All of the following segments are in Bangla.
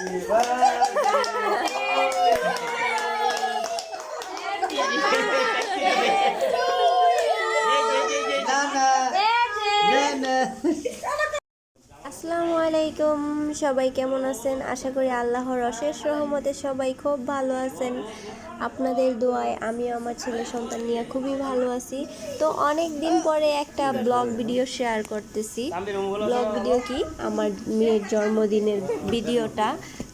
Nana. Nana. Tá আসসালামু আলাইকুম। সবাই কেমন আছেন? আশা করি আল্লাহর অশেষ রহমতে সবাই খুব ভালো আছেন। আপনাদের দোয়ায় আমি আমার ছেলে সন্তান নিয়ে খুবই ভালো আছি। তো অনেক দিন পরে একটা ব্লগ ভিডিও শেয়ার করতেছি। ব্লগ ভিডিও কি? আমার মেয়ের জন্মদিনের ভিডিওটা।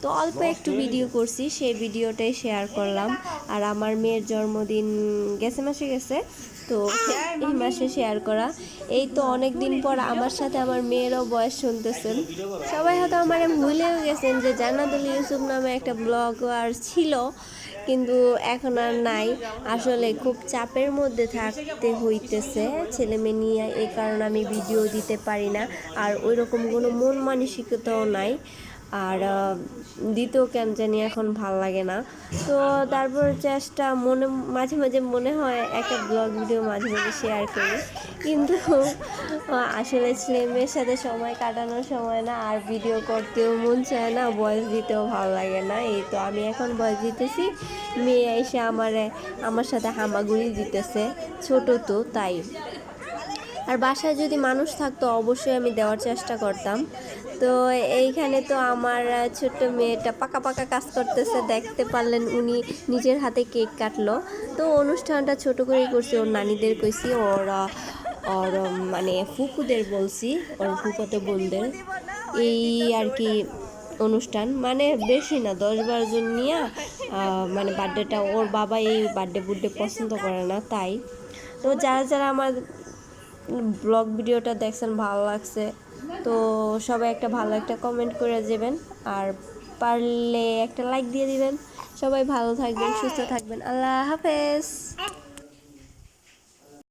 তো অল্প একটু ভিডিও করছি সেই ভিডিওটাই শেয়ার করলাম। আর আমার মেয়ের জন্মদিন গেছে মাসে গেছে তো এই মাসে শেয়ার করা। এই তো অনেক দিন পর আমার সাথে আমার মেয়েরও বয়স শুনতেছেন। সবাই হয়তো আমার ভুলেও গেছেন যে জান্নাতুল ইউসুফ নামে একটা ব্লগ আর ছিল কিন্তু এখন আর নাই। আসলে খুব চাপের মধ্যে থাকতে হইতেছে ছেলে মেয়ে নিয়ে এই কারণে আমি ভিডিও দিতে পারি না। আর ওই রকম কোনো মন মানসিকতাও নাই। আর দিতেও কেন জানি এখন ভালো লাগে না। তো তারপর চেষ্টা মনে, মাঝে মাঝে মনে হয় একটা ব্লগ ভিডিও মাঝে মাঝে শেয়ার করি। কিন্তু আসলে ছেলে মেয়ের সাথে সময় কাটানোর সময় না, আর ভিডিও করতেও মন চায় না ভয়েস দিতেও ভালো লাগে না। এই তো আমি এখন ভয়েস দিতেছি। মেয়ে এসে আমার আমার সাথে হামাগুড়ি দিতেছে। ছোট তো, তাই। আর বাসায় যদি মানুষ থাকতো, অবশ্যই আমি দেওয়ার চেষ্টা করতাম। তো এইখানে তো আমার ছোট্ট মেয়েটা পাকা পাকা কাজ করতেছে। দেখতে পারলেন উনি নিজের হাতে কেক কাটলো। তো অনুষ্ঠানটা ছোট করেই করছি, ওর নানিদের কইছি, ওর ওর মানে ফুকুদের বলছি, ওর ফুকুতে বোনদের। এই আর কি অনুষ্ঠান মানে বেশি না, দশ বারো জন নিয়ে মানে বার্থডেটা, ওর বাবা এই বার্থডে বুড্ডে পছন্দ করে না, তাই। তো যারা যারা আমার ব্লগ ভিডিওটা দেখছেন, ভালো লাগছে। তো সবাই একটা ভালো একটা কমেন্ট করে দেবেন। আর পারলে একটা লাইক দিয়ে দিবেন। সবাই ভালো থাকবেন, সুস্থ থাকবেন। আল্লাহ হাফেজ।